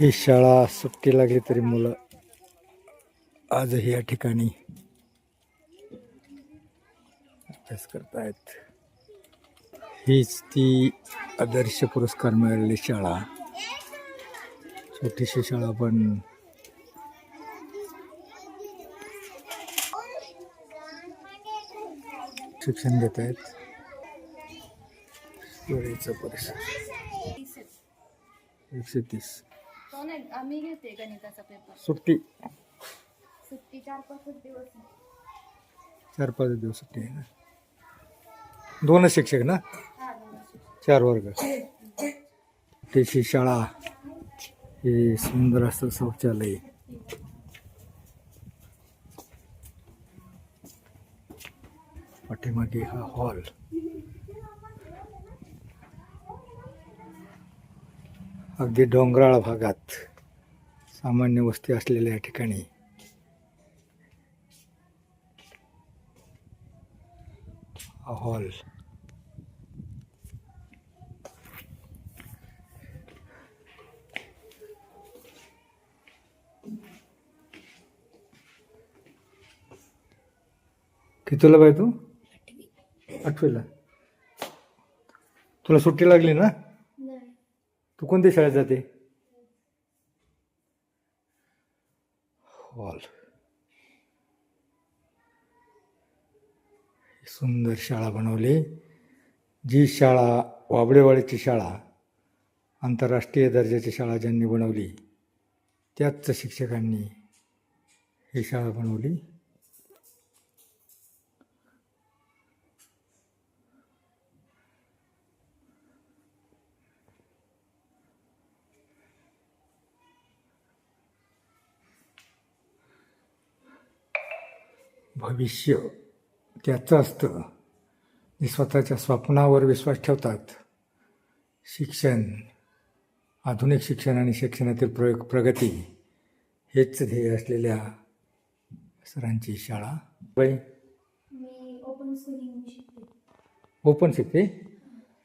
ही शाळा सुट्टी लागली तरी मुलं आजही या ठिकाणी अभ्यास करतायत. हीच ती आदर्श पुरस्कार मिळालेली शाळा. छोटीशी शाळा पण शिक्षण घेत आहेत वेळेचा परिसर. एकशे तीस. नाही आम्ही घेते गणिताचा पेपर सुट्टी. सुट्टी चार पाच दिवस. चार पाच दिवस सुट्टी आहे ना? दोनच शिक्षक ना? हा दोन चार वर्ग. त्याची शाळा. हे सुंदर असं शौचालय. पाठीमागे हा हॉल. अगदी डोंगराळ भागात. सामान्य वस्ती असलेल्या या ठिकाणी हॉल कितीला बाय तू? आठवीला. तुला सुट्टी लागली ना? तू कोणत्या शाळेत जाते हॉल सुंदर शाळा बनवली जी शाळा वाबडेवाडीची शाळा आंतरराष्ट्रीय दर्जाची शाळा ज्यांनी बनवली त्याच शिक्षकांनी ही शाळा बनवली. भविष्य त्याचं असतं. जे स्वतःच्या स्वप्नावर विश्वास ठेवतात. शिक्षण आधुनिक शिक्षण आणि शिक्षणातील प्रयोग प्रगती हेच ध्येय असलेल्या सरांची शाळा. बाई? मी ओपन शिकते?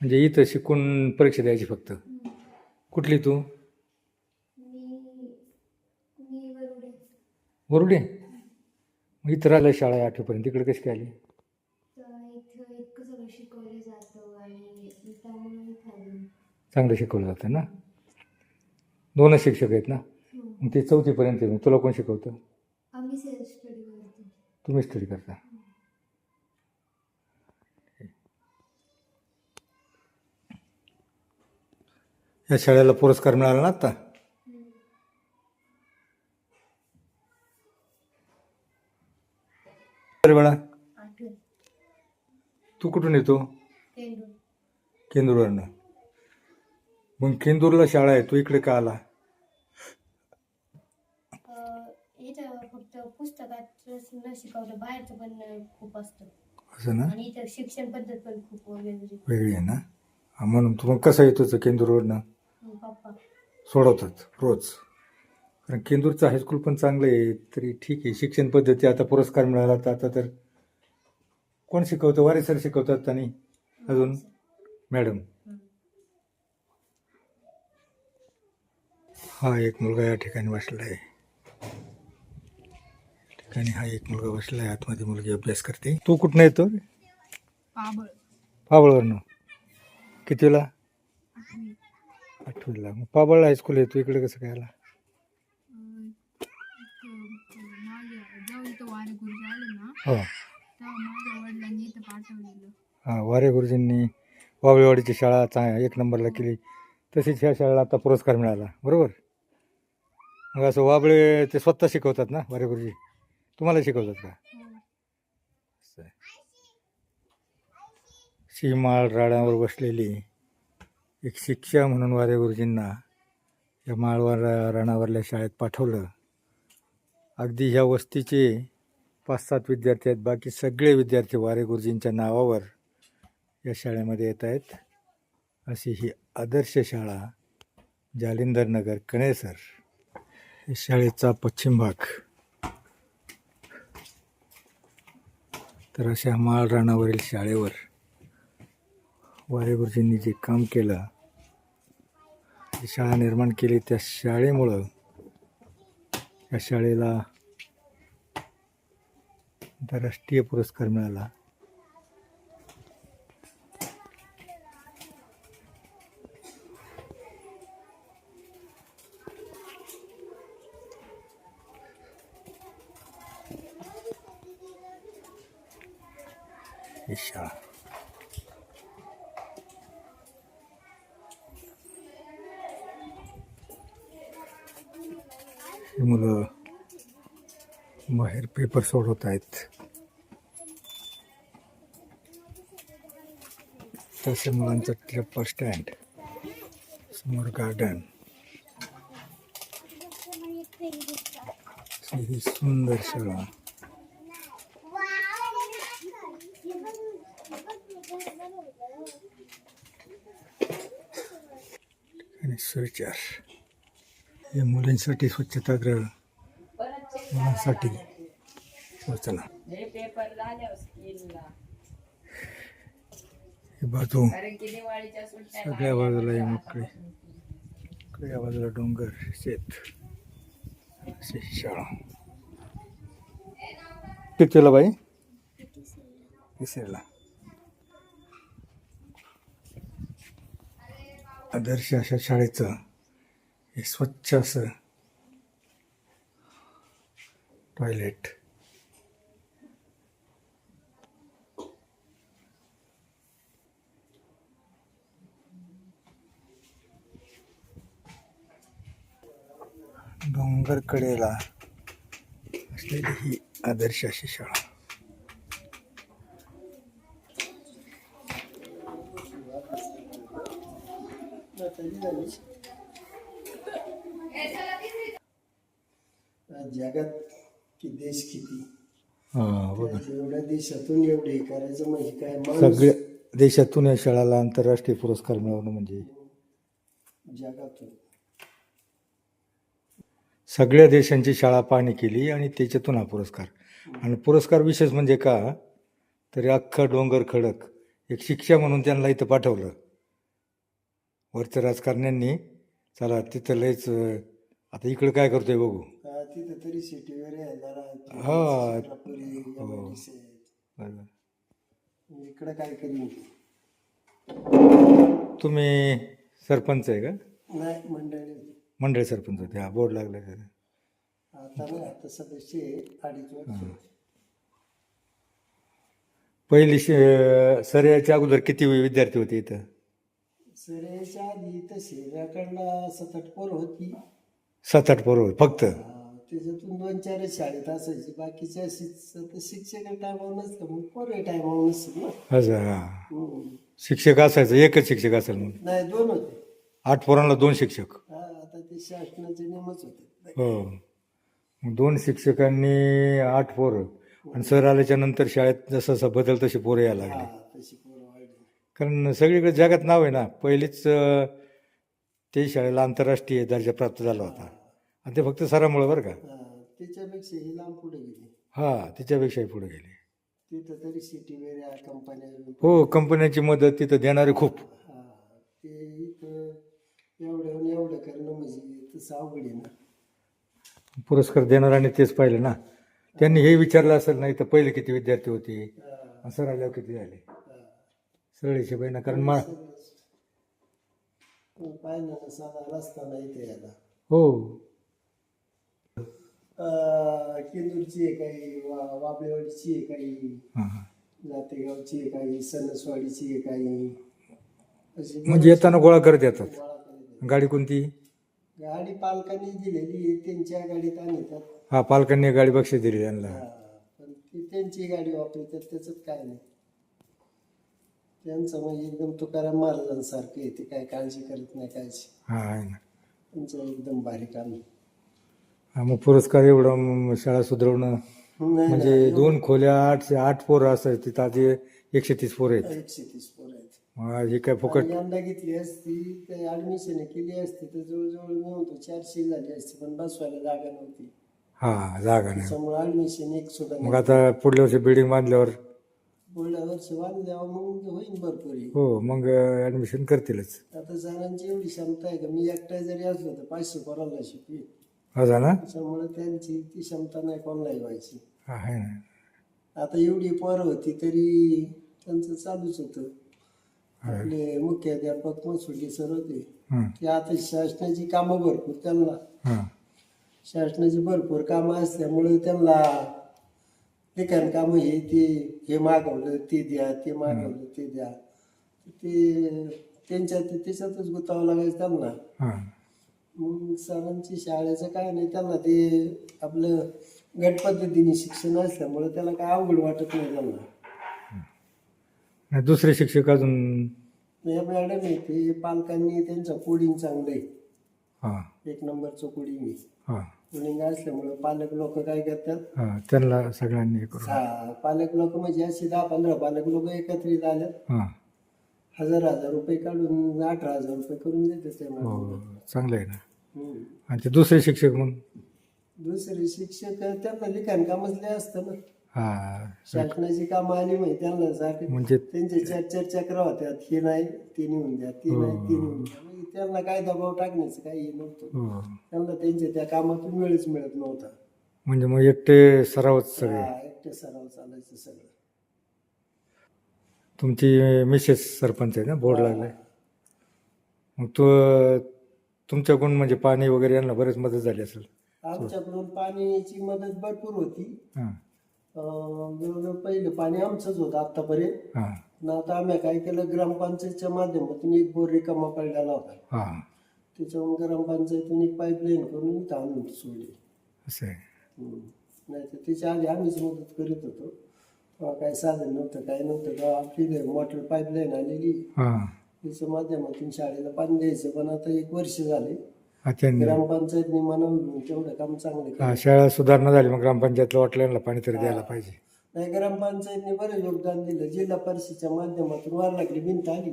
म्हणजे इथं शिकून परीक्षा द्यायची फक्त. कुठली तू? मी मी वरुडे. वरुडे? मग इथं राहिलं शाळा आहे आठवीपर्यंत. तिकडे कशी काय आली? तर इथं इतकं सगळं शिकवलं जातं आणि त्यामुळे इथं आली. चांगलं शिकवलं जातं ना? दोनच शिक्षक आहेत ना? हम्म. मग ते चौथीपर्यंत आहे. मग. तुला कोण शिकवतं? आम्ही सेल्फ स्टडी करतो. तुम्ही स्टडी करता. या शाळेला पुरस्कार मिळाला ना आता? अरे बाळा तू कुठून येतो? केंदूर. केंदूरवरनं. मग केंदूरला शाळा आहे तू इकडे का आला? फक्त पुस्तकात शिकवलं बाहेरचं पण खूप असतं. असं ना? आणि इथं शिक्षण पद्धत पण खूप वेगळी. वेगळी आहे ना? म्हणून तू मग कसं येतोच केंदूरवरनं? पप्पा. सोडवतात रोज. कारण केंदूरचं हायस्कूल पण चांगलं आहे तरी ठीक आहे. शिक्षण पद्धती आता पुरस्कार मिळाला तर आता तर कोण शिकवतं? वारे सर शिकवतात आणि अजून मॅडम. हा एक मुलगा या ठिकाणी बसला आहे. ठिकाणी हा एक मुलगा बसला आहे. आतमध्ये मुलगी अभ्यास करते. तू कुठनं येतो? पाबळ. पाबळवरनं. कितीला? आठवी. आठवीला. मग पाबळ हायस्कूल आहे. तू इकडे कसं काय आला जेव्हा इथं वारे गुरुजी आले ना हो. तेव्हा माझ्या वडिलांनी इथं पाठवलेलं. हां वारे गुरुजींनी वाबळेवाडीची शाळा चा एक नंबरला केली. तशीच ह्या शाळेला आता पुरस्कार मिळाला. बरोबर? मग असं वाबळे ते स्वतः शिकवतात ना वारे गुरुजी? तुम्हाला शिकवतात का. सीमाळ राडावर बसलेली एक शिक्षा म्हणून वारे गुरुजींना या माळवार राणावरल्या शाळेत पाठवलं. अगदी ह्या वस्तीचे पाच सात विद्यार्थी आहेत. बाकी सगळे विद्यार्थी वारे गुरुजींच्या नावावर या शाळेमध्ये येत आहेत. अशी ही आदर्श शाळा जालिंदर नगर कणेसर या शाळेचा पश्चिम भाग. तर अशा माळ शाळेवर वारे गुरुजींनी जे काम केलं जी शाळा निर्माण केली त्या शाळेमुळं या शाळेला आंतरराष्ट्रीय पुरस्कार मिळाला. शाळा. मुलं बाहेर पेपर सोडवत आहेत. तसे मुलांचं ट्रिपर स्टँड समोर गार्डन. ही सुंदर शाळा. आणि सुविचार. हे मुलींसाठी स्वच्छतागृह मुलांसाठी हे बाजू. सगळ्या बाजूला हे मोकळे. सगळ्या बाजूला डोंगर शेत. शाळा. कितीला बाई? तिसरीला. आदर्श अशा शाळेचं हे स्वच्छ असं टॉयलेट. डोंगर कडेला असलेली ही आदर्श अशी शाळा आज जगात की देश किती हा बघा. एवढ्या देशातून एवढे हे करायचं म्हणजे काय माणूस सगळ्या देशातून या शाळेला आंतरराष्ट्रीय पुरस्कार मिळवणं म्हणजे जगातून. सगळ्या देशांची शाळा पाहणी केली आणि त्याच्यातून हा पुरस्कार. आणि पुरस्कार विशेष म्हणजे का? तरी अख्खा डोंगर खडक एक शिक्षा म्हणून त्यांना इथं पाठवलं. वरच्या राजकारण्यांनी चला तिथं लयच अं, आता इकडं काय करतोय बघू. तिथं तरी सिटी वगैरे आहे जरा हा. बरोबर. इकडं काय करीन तुम्ही सरपंच आहे का? नाही मंडळी. मंडळ सरपंच होते. हा बोर्ड लागला? आता नाही आता सदस्य आहे, अडीच वर्ष. पहिली श- सर याच्या अगोदर किती विद्यार्थी होते इथं? सरेच्या आधी तर शहराकडला सात आठ पोरं होती. सात आठ पोरं होते फक्त? त्याच्यातून दोन चार शाळेत असायची. बाकीच्या शिक- शिक्षक टायमावर नसतं मग पोरं टायमावर नसतं ना. असं हा. हम्म. शिक्षक असायचं एकच शिक्षक असेल म्हणून. नाही दोन होते. आठ पोरांना दोन शिक्षक. हा, आता ते शासनाचे नियमच होते. हो. मग दोन शिक्षकांनी आठ पोरं. आणि सर आल्याच्यानंतर शाळेत जसं जसं बदल तशी पोरं यायला हा, लागली तशी पोरं वाढली. कारण सगळीकडे जगात नाव आहे ना. पहिलीच अं, ते शाळेला आंतरराष्ट्रीय दर्जा प्राप्त झाला होता. आणि ते फक्त सरामुळं बरं का? हा, त्याच्यापेक्षा ही लांब पुढे गेली. हा त्याच्यापेक्षाही पुढे गेले. तिथं तरी सिटी वेगळ्या कंपन्या हो कंपन्यांची मदत तिथं देणारे खूप. हा, ते इथं एवढं एवढं करणं म्हणजे तसं अवघड आहे ना. पुरस्कार देणाऱ्याने तेच पाहिलं ना. त्यांनी हे विचारलं असेल नाही तर पहिले किती विद्यार्थी होते? हा, सर आल्यावर किती झाले. सरळ हिशोब आहे ना कारण मा पाहिलं ना साधा रस्ता नाही ते याला हो. केंदूरची आहे काही वा वाबळेवाडीची आहे काही हां. हां नातेगावची आहे काही सणसवाडीची आहे. काही अशी म्हणजे येताना गोळा करत येतात. गोळा करत गाडी कोणती. गाडी पालकांनी दिलेली आहे त्यांच्या गाडीत आणतात हा पालकांनी गाडी बक्षीस दिली त्यांना. हा, पण ती त्यांची गाडी वापरतात त्याच्यात काय नाही. त्यांचं म्हणजे एकदम तुकाराम महाराजांसारखं आहे ते काय काळजी करत नाही कायची हा आहे ना. त्यांचं एकदम भारी काम आहे. हा मग पुरस्कार एवढं शाळा सुधारवणं. नाही, म्हणजे नाही, दोन खोल्या आठ आठ पोरं असतात तिथं आधी एकशे तीस पोरं आहेत. एकशे तीस पोरं आहेत. मग हे काय फुकट आणि यंदा घेतली असती ते ऍडमिशन केली असती तर जवळजवळ मी म्हणतो चारशे झाली असती पण बसवायला जागा नव्हती. हा जागा नाही. त्याच्यामुळे ऍडमिशन एक सुद्धा मग नाही. आता पुढल्या वर्षी बिल्डिंग बांधल्यावर? पुढल्या वर्षी बांधल्यावर मग होईन भरपूर हे. हो मग ॲडमिशन करतीलच. आता सरांची एवढी क्षमता आहे का? मी एकटा जरी असलो तर पाचशे पोरांना शिकवी हा ना त्याच्यामुळे त्यांची ती क्षमता नाही कोणालाही व्हायची आहे ना. आता एवढी पोरं होती तरी त्यांचं चालूच होतं. आपले मुख्याध्यापक मसुडी सर होते. हं, ते आता शासनाची कामं भरपूर त्यांना. हं. शासनाची भरपूर कामं असल्यामुळे त्यांना लिखाण कामं हे ते हे मागवलं ते द्या ते मागवलं ते द्या. ते त्यांच्यात त्याच्यातच गुतावं लागायचं त्यांना. हां. मग सरांची शाळेचं काय नाही त्यांना ते आपलं गट पद्धतीने शिक्षण असल्यामुळे त्याला काय अवघड वाटत नाही त्यांना. नाही, दुसरे शिक्षक अजून? या मॅडम आहे ते पालकांनी त्यांचं कोडिंग चांगलं आहे. हां. एक नंबरचं कोडिंग आहे. हां. कोडिंग असल्यामुळे पालक लोक काय करतात? हां त्यांना सगळ्यांनी हे करू हा पालक लोक म्हणजे असे दहा पंधरा पालक लोक एकत्रित आल्यात. हां. हजार हजार रुपये काढून अठरा हजार रुपये करून देतात त्या हो मॅडमला. चांगलं आहे ना. हम्म. आणि ते दुसरे शिक्षक मग दुसरे शिक्षक त्यांना लिखाण कामच लय असतं ना. हां. शासनाची कामं आली माहिती त्यांना सारखे म्हणजे त्यांचे चार चार चक्र होत्यात हे नाही ते नेऊन द्या ते नाही ते नेऊन द्या. म्हणजे त्यांना काय दबाव टाकण्याचं काही हे नव्हतं. हो. त्यांना त्यांच्या त्या कामातून वेळच मिळत नव्हता. म्हणजे मग एकटे सरावच सगळे. हा, एकटे सराव चालायचं सगळं. तुमची मिसेस सरपंच आहे ना बोर्ड लागलाय. मग तो तुमच्याकडून म्हणजे पाणी वगैरे यांना बरेच मदत झाली असेल. आमच्याकडून पाण्याची मदत भरपूर होती. हां. अं, जवळजवळ पहिलं पाणी आमचंच होतं आत्तापर्यंत हां. पण आता आम्ही काय केलं ग्रामपंचायतच्या माध्यमातून एक बोर रिकामा पडलेला होता. हां. त्याच्यावरून ग्रामपंचायतून एक पाईपलाईन करून इथं आणून सोडली. असं आहे. नाही तर त्याच्या आधी आम्हीच मदत करीत होतो. काही साधन नव्हतं काही नव्हतं. तेव्हा आपली मोटर पाईपलाईन आलेली. हां. माध्यमातून शाळेला पाणी द्यायचं पण आता एक वर्ष झाले. ग्रामपंचायतने घेऊन तेवढं काम चांगलं केलं. हा शाळा सुधारणा झाली मग ग्रामपंचायतला वाटल्यांना पाणी तरी द्यायला पाहिजे. नाही ग्रामपंचायतने बरं योगदान दिलं. जिल्हा परिषदेच्या माध्यमातून वार लागली भिंत आली.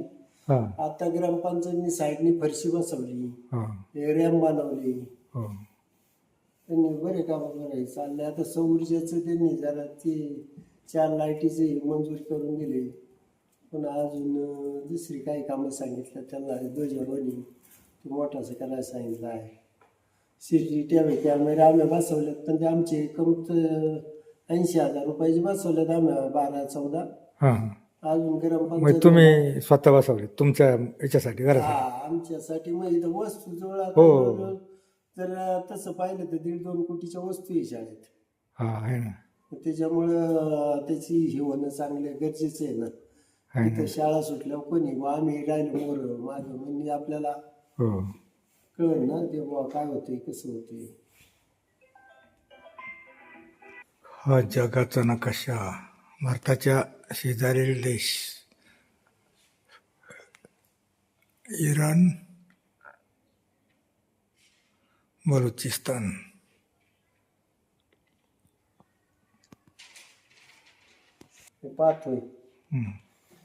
हां. आता ग्रामपंचायतनी साईडनी फरशी बसवली. हां. रॅम बनवली. हो. त्यांनी बरे काम करायचे चालले. आता सौर्जाचं त्यांनी जरा ते चार लाईटीचे मंजूर करून दिले. पण अजून दुसरी काही कामं सांगितलं त्यांना ध्वजारोहणी ते मोठाचं करायला सांगितलं आहे. सी टी टी कॅमेरे आम्ही बसवलेत पण ते आमचे कमत ऐंशी हजार रुपयाचे बसवलेत आम्ही बारा चौदा. हां अजून मग ग्रामपंचायत तुम्ही स्वतः बसवले तुमच्या याच्यासाठी हा घरासाठी? आमच्यासाठी मग इथं वस्तू जवळ आता हो. जवळजवळ जर तसं पाहिलं तर दीड दोन कोटीच्या वस्तू आहे शाळेत. हां आहे ना. त्याच्यामुळं त्याची हे होणं चांगलं गरजेचं आहे ना. ना. तिथं शाळा सुटल्यावर कोणी बुवा आम्ही राहिलो मोर मागं. म्हणजे आपल्याला हो. कळलं ना ते बुवा काय होते कसं होते हा जगाचा नकाशा भारताच्या शेजारील देश. इराण बलुचिस्तान. हे पाहतोय. हं.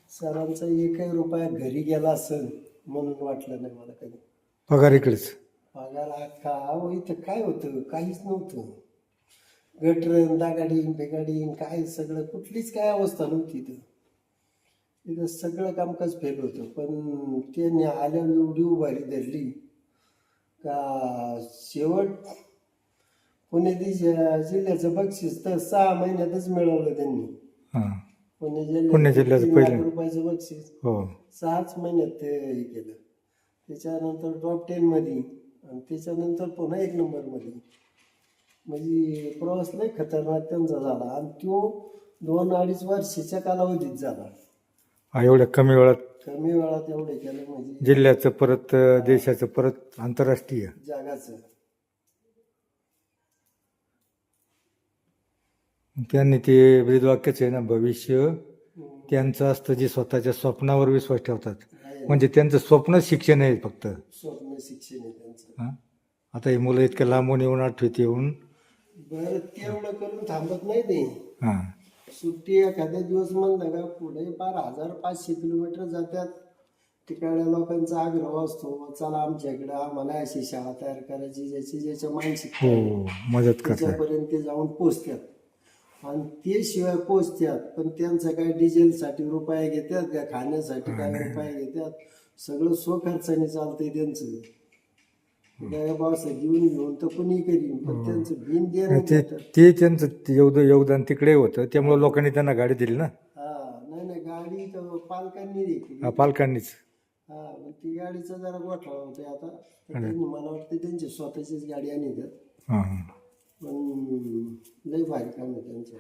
सरांचा एकही रुपया घरी गेला असेल म्हणून वाटलं नाही मला कधी. पगार इकडेच. पगार अख्खा अहो इथं काय होतं? काहीच नव्हतं. गटर दागाडीन बेगाडीन काय सगळं कुठलीच काय अवस्था नव्हती इथं. इथं सगळं कामकाज फेल होतं. पण त्यांनी आल्यावर एवढी उभारी धरली का शेवट पुणे दि- जिल्ह्याचं बक्षीस तर सहा महिन्यातच मिळवलं त्यांनी. हां. पुणे पुणे जिल्ह्याचं पहिलं. रुपयाचं बक्षीस. हो. सहाच महिन्यात ते हे केलं. त्याच्यानंतर टॉप टेनमध्ये आणि त्याच्यानंतर पुन्हा एक नंबरमध्ये म्हणजे प्रवास लय खतरनाक त्यांचा झाला. आणि तो दोन अडीच वर्षाच्या कालावधीत झाला. हा एवढ्या कमी वेळात कमी वेळात एवढे केलं म्हणजे जिल्ह्याचं परत देशाचं परत आंतरराष्ट्रीय. जगाचं. त्यांनी ते ब्रीदवाक्यच आहे ना भविष्य त्यांचं असतं जे स्वतःच्या स्वप्नावर विश्वास ठेवतात. म्हणजे त्यांचं स्वप्न शिक्षण आहे फक्त. स्वप्न शिक्षण आहे त्यांचं. हां? आता ही मुलं इतक्या लांबून येऊन आठवीत येऊन. बरं तेवढं करून थांबत नाही ते. हां. सुट्टी एखाद्या दिवस म्हणलं का पुढे पार हजार पाचशे किलोमीटर जातात. तिकडल्या लोकांचा आग्रह असतो चला आमच्याकडे आम्हाला अशी शाळा तयार करायची ज्याची ज्याच्या मानसिक हो मदत करतात. त्याच्यापर्यंत ते जाऊन पोचतात आणि ते शिवाय पोचतात पण त्यांचं काय डिझेलसाठी रुपये घेतात का खाण्यासाठी काय रुपये घेतात सगळं स्वखर्चाने चालतंय त्यांचं. घेऊन घेऊन तर कुणी करीन पण त्यांचं बिन देणं ते. ते त्यांचं योगदान योगदान तिकडे होतं त्यामुळे लोकांनी त्यांना गाडी दिली ना? हा नाही नाही गाडी तर पालकांनी देखील हा, पालकांनीच. हा मग ती गाडीचा जरा गोठा आता. तर त्यांनी मला वाटतं त्यांची स्वतःचीच गाडी आणि त्यात हां हां. पण लय भारी काम आहे त्यांचं.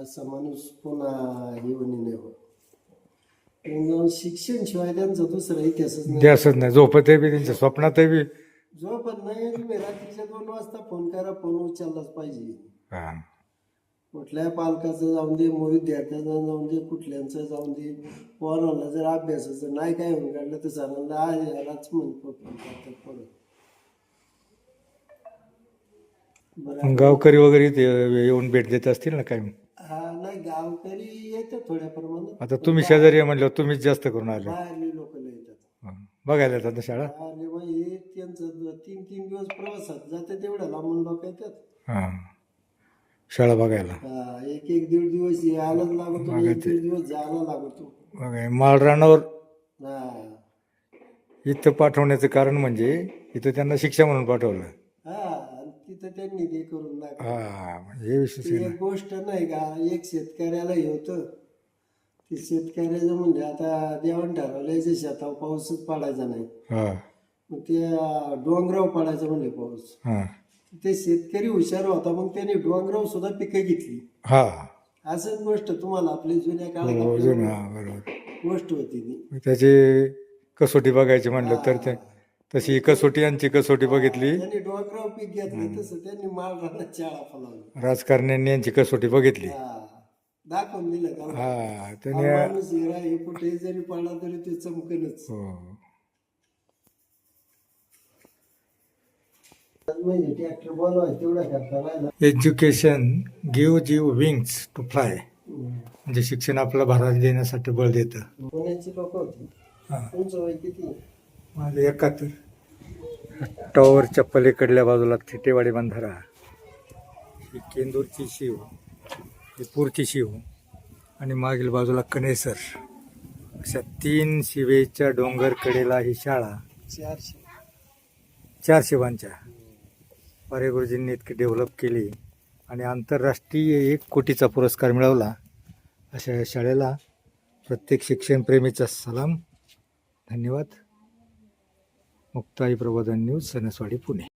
असा माणूस पुन्हा येऊन नाही होत. पण शिक्षण शिवाय त्यांचा दुसरा इतिहासच नाही. द्यासच नाही. झोपत बी त्यांच्या स्वप्नात बी. पण नाही तुम्ही रात्रीच्या दोन वाजता फोन करा फोन उचललाच पाहिजे. हां. कुठल्या पालकाचं जाऊन दे मग विद्यार्थ्यांचं जाऊन दे कुठल्यांचं जाऊन दे. पोरांना जर अभ्यासाचं नाही काय होऊन काढलं तर सरांना आहे यालाच म्हणतो. फोन करतात परत बरं. गावकरी वगैरे येऊन भेट देत असतील ना काय हा नाही गावकरी येतात थोड्या प्रमाणात. आता तुम्ही शेजारी आहे म्हणल्यावर तुम्हीच जास्त करून आले. बाहेरले लोक येतात. हां. बघायला येतात ना शाळा? मग हे त्यांचं द- तीन तीन दिवस प्रवासात जाते तेवढ्या लांबून लोक येतात. हां शाळा बघायला. हा, एक एक दीड दिवस यायलाच लागतो एक दीड दिवस जायला लागतो. बघा माळ रानावर हा. इथं पाठवण्याचं कारण म्हणजे इथं त्यांना शिक्षा म्हणून पाठवलं. हा तिथं त्यांनी ते करून दाखव हा म्हणजे हे विशेष ती आहे एक गोष्ट नाही का एक शेतकऱ्याला हे होतं. ते शेतकऱ्याचं म्हणजे आता देवाण ठरवलं याच्या शेतावर पाऊसच पडायचा नाही. हा. मग ते अं, डोंगराव पडायचं म्हणले पाऊस. हा. ते शेतकरी हुशार होता मग त्याने डोंगराव सुद्धा पिकं घेतली. हा. असंच गोष्ट तुम्हाला आपली जुन्या काळात हो, हा बरोबर. गोष्ट होती ती. त्याची कसोटी बघायची म्हणलं तर ते तशी कसोटी यांची कसोटी बघितली. त्यांनी पीक घेतलं तसं त्यांनी चाळा फुलावला. राजकारण्यांनी यांची कसोटी बघितली. हा. दाखवून दिलं का? हा हा त्याने माणूस हिरा हे कुठे जरी पडला तरी ते चमकलच हो. म्हणजे ट्रॅक्टर बोलवाय तेवढा करता राहिला. एज्युकेशन गिव जीव विंग्स टू फ्लाय म्हणजे शिक्षण आपल्याला भरारी देण्यासाठी बळ देतं. पुण्याची लोक होती. हा. तुमचं वय किती? माझं एकाहत्तर. टॉवरच्या पलीकडल्या बाजूला थिटेवाडी बंधारा. ही केंदूरची शिव ही पूरची शिव आणि मागील बाजूला कणेसर अशा तीन शिवेच्या डोंगर कडेला ही शाळा. चारशे चार शिवांच्या. पारे गुरुजींनी इतकी डेव्हलप केली आणि आंतरराष्ट्रीय एक कोटीचा पुरस्कार मिळवला. अशा या शाळेला प्रत्येक शिक्षणप्रेमीचा सलाम. धन्यवाद. मुक्ताई प्रबोधन न्यूज सणसवाडी पुणे.